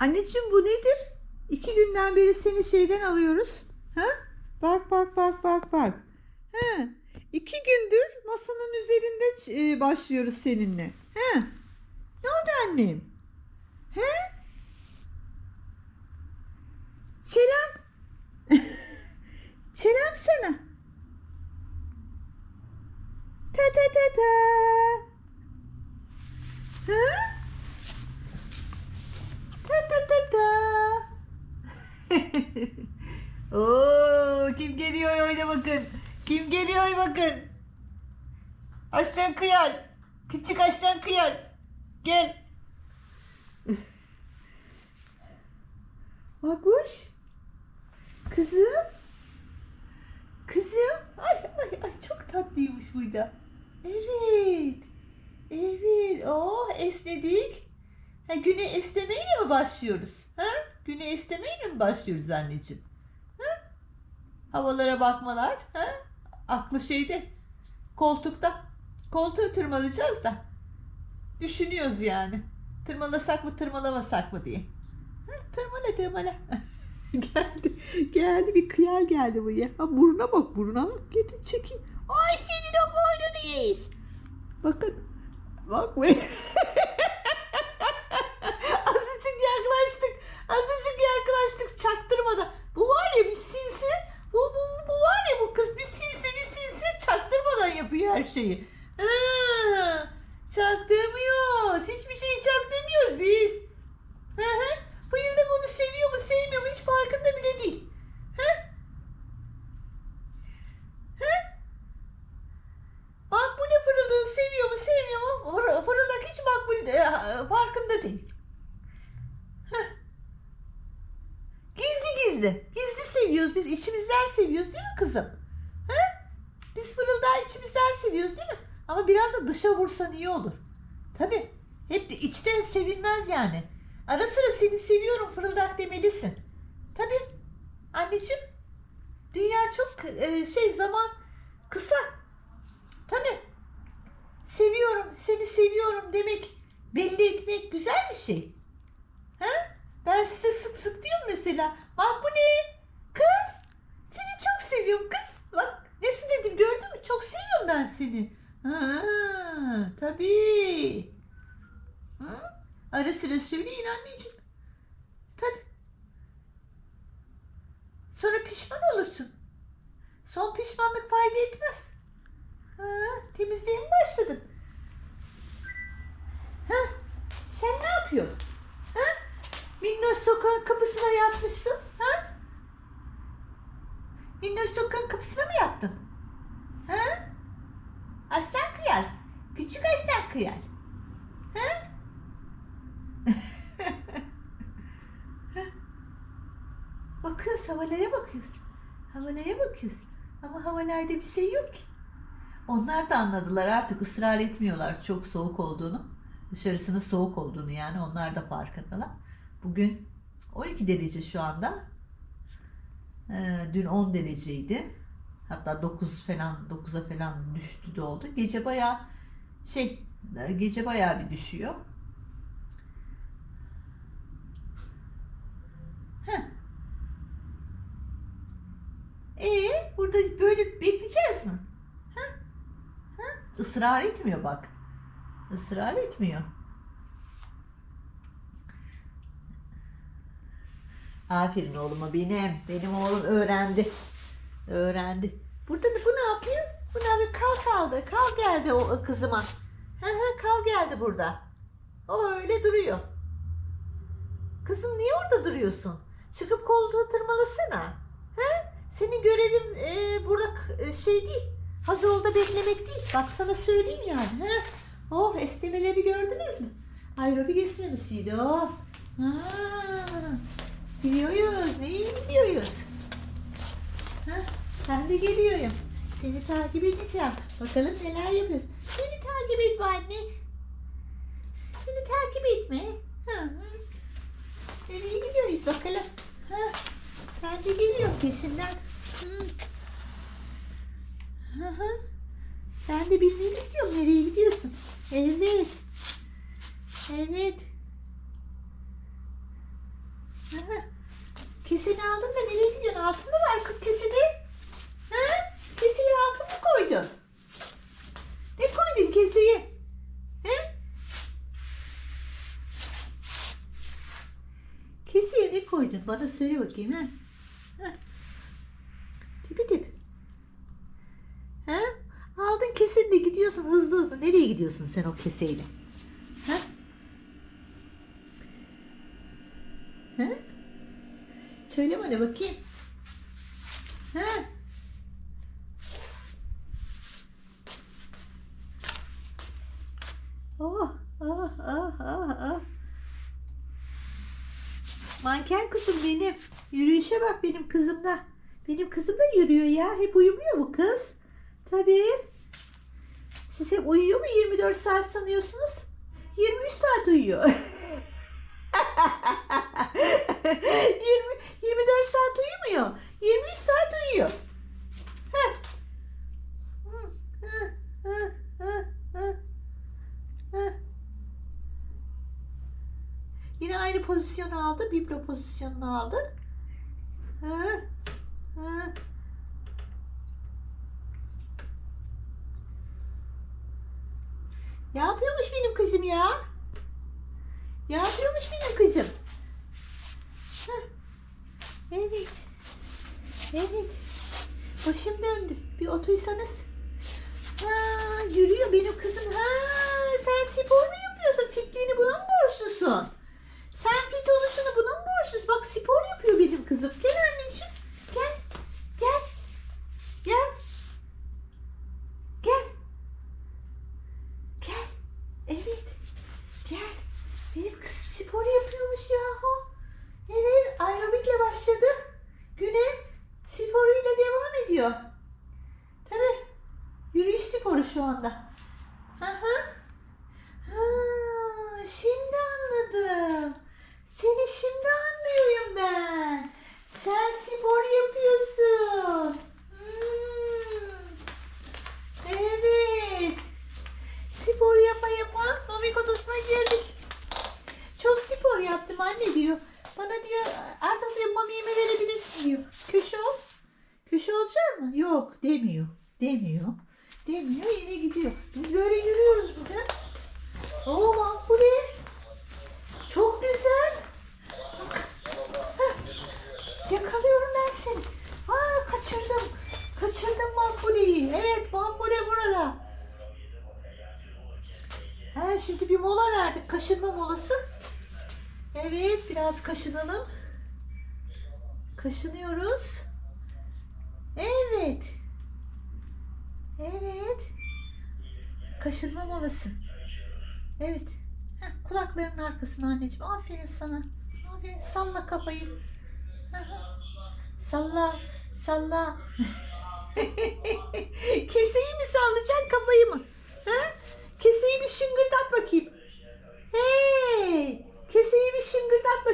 Anneciğim bu nedir? İki günden beri seni şeyden alıyoruz. Ha? Bak bak bak bak bak. Ha. İki gündür masanın üzerinde e, başlıyoruz seninle. Ha? Ne oldu annem? Geliyor bakın. Aslan kıyar. Küçük aslan kıyar. Gel. Bakuş. Kızım. Kızım. Ay ay ay çok tatlıymış bu da. Evet. Evet. Oh esnedik. Ha, güne esnemeyle mi başlıyoruz? Ha? Güne esnemeyle mi başlıyoruz anneciğim? Ha? Havalara bakmalar. Ha? Aklı şeyde. Koltukta. Koltuğu tırmalayacağız da. Düşünüyoruz yani. Tırmalasak mı tırmalamasak mı diye. Ha, tırmala tırmala. geldi. Geldi bir kıyal geldi buraya. Ha, buruna bak buruna. Getir çekeyim. Ay senin o boynundayız. Bakın. Bak be. Azıcık yaklaştık. Azıcık yaklaştık çaktırmadan. Bu var ya bir sinsi. Bu, bu, bu var ya bu kız bir sinsi bir sinsi çaktırmadan yapıyor her şeyi. Çaktırmıyoruz. Hiçbir şeyi çaktırmıyoruz biz. Hı hı. Fıyıldak onu seviyor mu sevmiyor mu hiç farkında bile değil. Hı? Hı? Makbule fırıldağı seviyor mu sevmiyor mu? Fır- Fırıldak hiç makbul e, farkında değil. Heh. Gizli gizli. Gizli seviyoruz biz içimizden seviyoruz değil mi kızım? Fırıldağı içimizden seviyoruz değil mi? Ama biraz da dışa vursan iyi olur. Tabii. Hep de içten sevilmez yani. Ara sıra seni seviyorum fırıldak demelisin. Tabii. Anneciğim. Dünya çok e, şey zaman kısa. Tabii. Seviyorum, seni seviyorum demek, belli etmek güzel bir şey. Ha? Ben size sık sık diyorum mesela. Kız, seni çok seviyorum kız. Bak, nesi dedim gördün mü? Çok seviyorum ben seni. Ha, tabii. Ha? Ara sıra söyleyin anneciğim. Tabii. Sonra pişman olursun. Son pişmanlık fayda etmez. Ha, temizliğe mi başladın? Ha, sen ne yapıyorsun? Ha? Minnoş sokağın kapısına yatmışsın. Ha? Minnoş sokağın kapısına mı yattın? Ha? Aslan kıyal. Küçük kıyal. Ha? bakıyoruz havalara bakıyoruz. Havalara bakıyoruz. Ama havalarda bir şey yok ki. Onlar da anladılar artık ısrar etmiyorlar çok soğuk olduğunu. Dışarısının soğuk olduğunu yani onlar da farkındalar. Bugün 12 derece şu anda. Ee, dün 10 dereceydi. Hatta 9 falan 9'a falan düştü de oldu. Gece bayağı şey gece bayağı bir düşüyor. Heh. Ee, burada böyle bekleyeceğiz mi? Israr etmiyor bak. Israr etmiyor. Aferin oğluma benim. Benim oğlum öğrendi. Öğrendi. Burada da bu ne yapıyor? Bu ne yapıyor? Kal kaldı. Kal geldi o kızıma. Geldi burada. O öyle duruyor. Kızım niye orada duruyorsun? Çıkıp koltuğu tırmalasana. He? Senin görevin e, burada e, şey değil. Hazolda beklemek değil. Bak sana söyleyeyim yani. He? Oh esnemeleri gördünüz mü? Aerobik esnemesiydi o. Ha, gidiyoruz. Neye gidiyoruz? Ha, ben de geliyorum. Seni takip edeceğim. Bakalım neler yapıyorsun. Beni takip etme anne takip etme. Hı. Nereye gidiyoruz bakalım. Hı. Ben de geliyorum peşinden. Hı. Hı. Ben de bilmeni istiyorum nereye gidiyorsun. Evet. Evet. Hı hı. Keseni aldın da nereye gidiyorsun? Altın mı var kız kesede? Hı? Keseye altın mı koydun? Ne koydun keseye? Bana söyle bakayım ha. ha. Tipi tip. Ha? Aldın kesin de gidiyorsun hızlı hızlı. Nereye gidiyorsun sen o keseyle? Ha? Ha? Söyle bana bakayım. Manken kızım benim. Yürüyüşe bak benim kızımda. Benim kızım da yürüyor ya. Hep uyumuyor bu kız. Tabii. Siz hep uyuyor mu 24 saat sanıyorsunuz? 23 saat uyuyor. 20, 24 saat uyumuyor. 23 saat uyuyor. Heh. Hı, hı, hı, hı, hı, hı. Yine aynı pozisyonu aldı. Biblo pozisyonunu aldı. Hı, hı. Ne yapıyormuş benim kızım ya? Ne yapıyormuş benim kızım? Heh. Evet. Evet. Başım döndü. Bir otursanız. Ha, yürüyor benim kızım. Ha, sen spor mu yapıyorsun? Fitliğini buna mı borçlusun? Sen fit oluşunu buna mı borçlusun? Bak spor yapıyor benim kızım. Gel anneciğim. Gel. Gel. Gel. Gel. Gel. Evet. Gel. Benim kızım spor yapıyormuş yahu. Evet aerobikle başladı. Güne sporuyla devam ediyor. Tabii. Yürüyüş sporu şu anda. Aha. Ha, şimdi anladım. Seni şimdi anlıyorum ben. Sen spor yapıyorsun. Hmm. Evet. Spor yapa yapa mamik odasına girdik. Çok spor yaptım anne diyor. Bana diyor artık diyor mami yeme verebilirsin diyor. Köşe ol. Köşe olacak mı? Yok demiyor. Demiyor. Demiyor yine gidiyor. Biz böyle yürüyoruz bugün. Oo bak bu ne? Çok güzel. Bak. Heh. Yakalıyorum ben seni. Aa kaçırdım. Kaçırdım Makbule'yi. Evet Makbule burada. Ha, şimdi bir mola verdik. Molası. Evet biraz kaşınalım. Kaşınıyoruz. Evet. Evet. Kaşınma molası. Evet. Heh, kulaklarının arkasına anneciğim. Aferin sana. Aferin. Salla kafayı. Salla. Salla. Keseyi mi sallayacaksın kafayı mı? Ha? Keseyi bir şıngırdat bakayım. Hey! Keseyi bir şıngırdat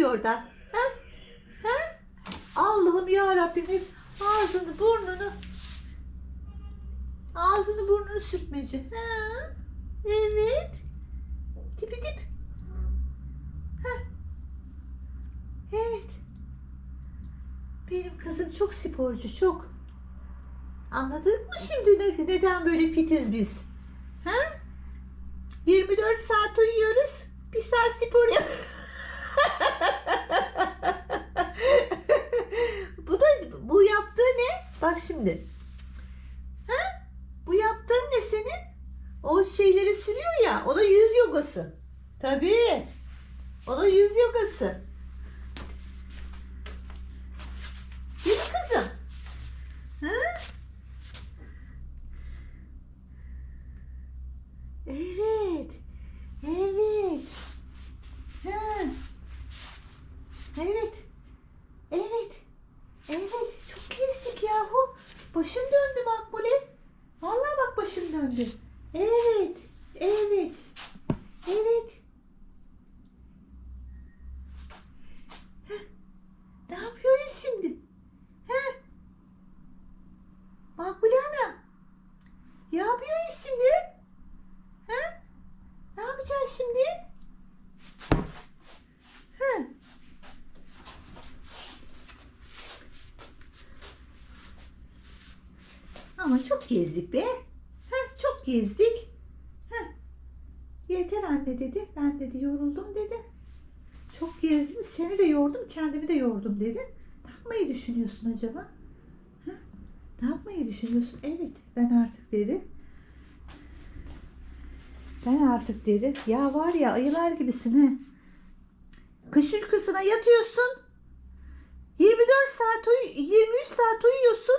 çıkıyor oradan. Ha? Ha? Allah'ım ya Rabbim hep ağzını burnunu ağzını burnunu sürtmeci. Ha? Evet. Tipi tip. Ha? Evet. Benim kızım çok sporcu çok. Anladın mı şimdi ne- neden böyle fitiz biz? Ha? 24 saat uyuyoruz. Bir saat spor yap. bu da bu yaptığı ne? Bak şimdi. Ha? Bu yaptığın ne senin? O şeyleri sürüyor ya. O da yüz yogası. Tabii. O da yüz yogası. Değil mi kızım? Ha? Evet. Evet. Ha. Evet. Evet. Evet. Çok kestik yahu. Başım döndü Makbule. Vallahi bak başım döndü. Evet. Evet. Evet. Heh. Ne yapıyoruz şimdi? Heh. Makbule Hanım. Ne yapıyoruz şimdi? Ha? Ne yapacağız şimdi? Ha? Ama çok gezdik be. Ha, çok gezdik. Ha. Yeter anne dedi. Ben dedi yoruldum dedi. çok gezdim. Seni de yordum, kendimi de yordum dedin. Ne yapmayı düşünüyorsun acaba? Ha? Ne yapmayı düşünüyorsun? Evet, ben artık dedi. Ben artık dedi. Ya var ya ayılar gibisin he. Kış uykusuna yatıyorsun. 24 saat uyu 23 saat uyuyorsun.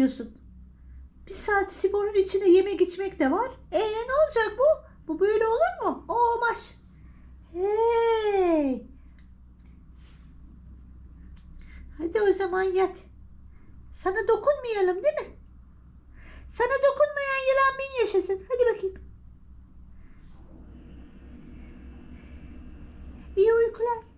yapıyorsun? Bir saat sporun içinde yemek içmek de var. Ee ne olacak bu? Bu böyle olur mu? Olmaz. Hey. Hadi o zaman yat. Sana dokunmayalım değil mi? Sana dokunmayan yılan bin yaşasın. Hadi bakayım. İyi uykular.